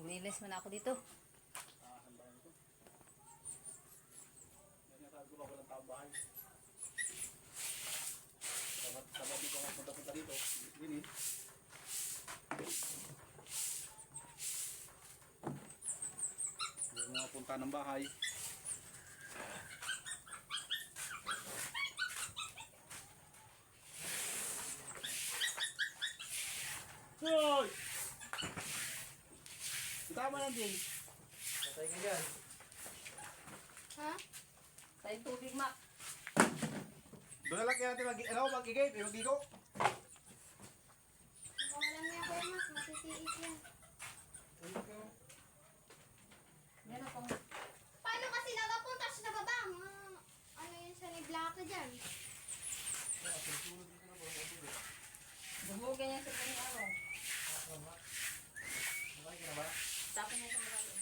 Maglinis muna ako dito. Sabi ko, ako punta-punta dito. Linis. Yung mga punta ng bahay. Hoy! Tama lang din. Patay ka dyan. Ha? Sa yung tubig, Mak. Doon na lang kaya natin mag- ano, mag-igay, ko. Kung alam niya ko mas matitiis yan. Yan ako. Paano kasi nakapunta siya sa baba? Mga, ano yun siya ni Blackie dyan? Bumugay niya sa kanyang araw. Okay ka na ba? Tapos niya sa marami.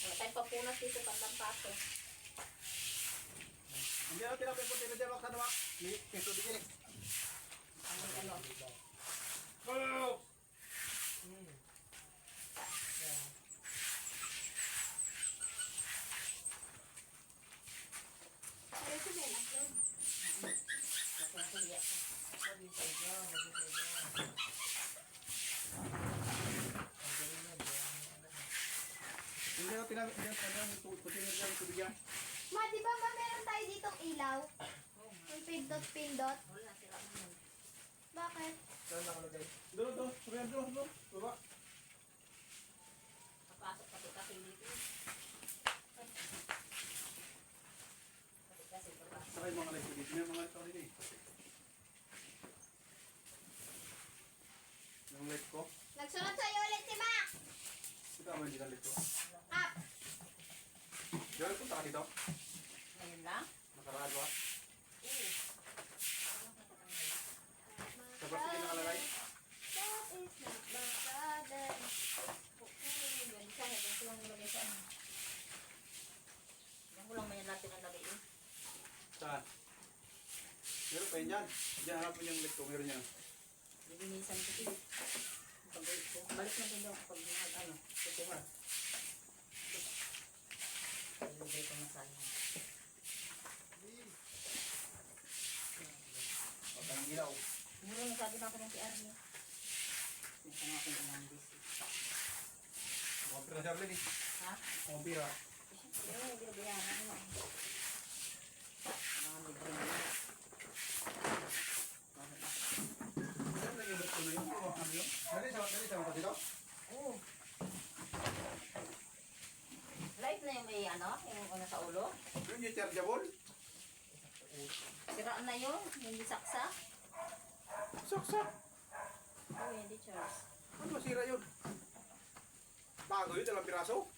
Wala tayong papunas dito, paglampaso. Hindi na tinapin ko tayo dyan, waksan naman. Ni, keso di kini. Ano, ano. Oh! Hmm. Pero ito din, upload. Nagkakaya ka. Mag-intay ka, mag-intay ka. Ang galing na, buwan mo, ano. Hindi na tinapin, hindi na tinapin, putin na dyan, tubig yan. Ma, di ba ba meron tayo ditong ilaw? Yung. Wala, sira na yun. Bakit? Saan nakalagay? Doon, doon, doon, doon, doon, baba. Napasok pati kasi dito. Saka yung mga light ko dito, may mga light ko dito eh. Yung light ko, Nagsunod sa'yo ulit si kita mo hindi na light ko. Diyan, punta ka dito. Ngayon lang? Nakaraan ba? Oo. Sa plastic yung nakalagay. That is not my father. Oo, yan. Sana, ganito lang nilagay sa ano. Yan mo lang may natin ang lagay yun. Saan? Meron pa yun dyan. Diyan, hanap mo yung ko, meron yan. Ko din. Pagbalik ko. Balik na din daw pag ano. Ilagay ko na sana. Huwag ka ng ilaw. Muro na sabi na ako ng PR niya. Ito nga akong ilang busy. Mga pira siya rin eh. Ha? Mga pira. Pero hindi ko bayaran ano. Mga libre na. Bakit ako? Meron na yung light ko na yun. Oh, ano yun? Dali sa, dali sa mga dito. Oo. Light na yung may ano, yung una sa ulo. Yun yung chargeable. Siraan na yun, hindi saksa. Saksak. Oo, hindi Charles. Ano masira yun? Bago yun, dalang piraso.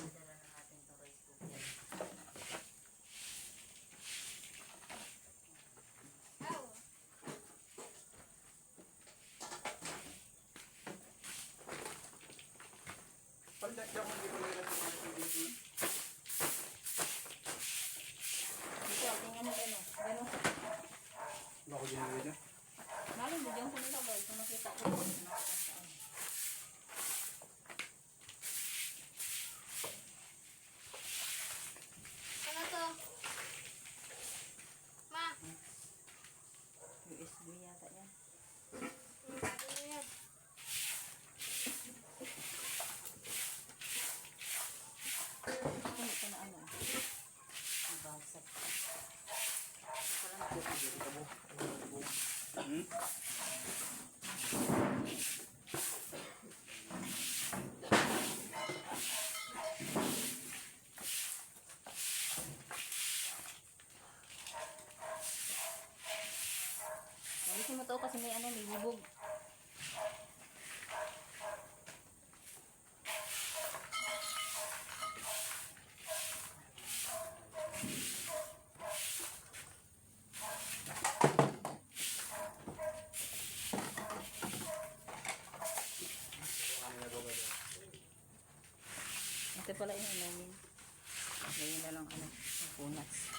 Dala na natin itong rice cooker. Oh. Panda, siya kung hindi ko nila sa mga dito. Dito, tingnan mo gano'n. Gano'n. Bako din nila dyan. Maling bigyan ko nila boy. Kung nakita ko. nakita ko saan. Ano to? Ma, USB yata yan. ano yan? Ano ito na ano? Ang basag. Ito pala na. Hmm? Alisin mo to kasi may ano, may bubog. Ito pala yung namin. Ngayon na lang ano, punas.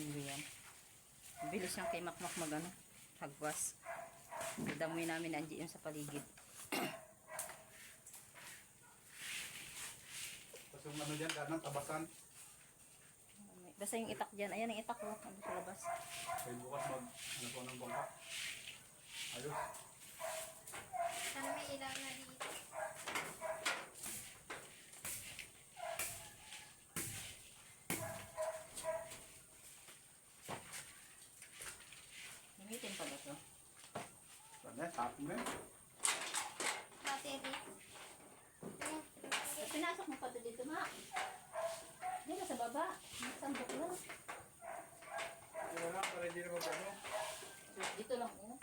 linggo yan. Bilis niyang kay Makmak mag ano, hagwas. Damoy namin nandiyan yun sa paligid. Tapos yung ano dyan, kanan, tabasan. Basta yung itak dyan. Ayan ang itak ko. Ano sa labas. Kaya bukas mag, ano po ng bangka. Ayos. Sana may ilaw na dito. Gamitin pa ba ito? Ano. Battery. Hmm. Pinasok mo pa ito dito, ma. Hindi na sa baba. Sandok lang. Wala para hindi na magano. Dito lang, oh.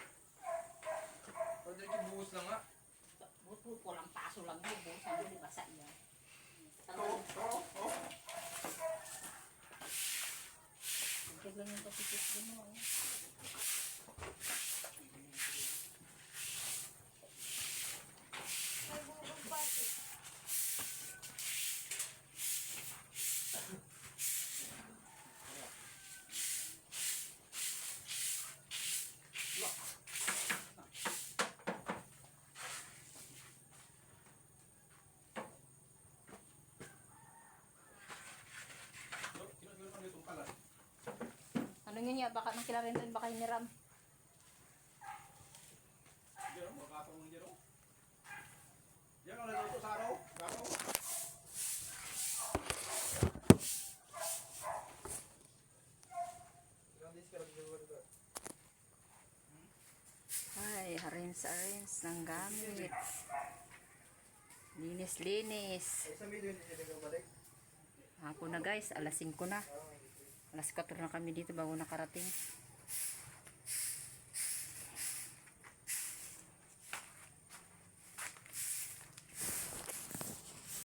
Pwede rin buhos lang nga. Buto ko lang paso lang yun. Busan mo, di basa yan. Oo, oo, oo. Lang yung pasipis din mo. eh. Ano yun niya? Baka nang kilarin rin baka hiniram. Diyan, makakatong ng dyan, oh. Yan, ano dito sa araw? Ba? Ay, arins-arins ng gamit. Linis-linis. Hapon na guys, alas 5 na. Alas 4 na kami dito bago nakarating.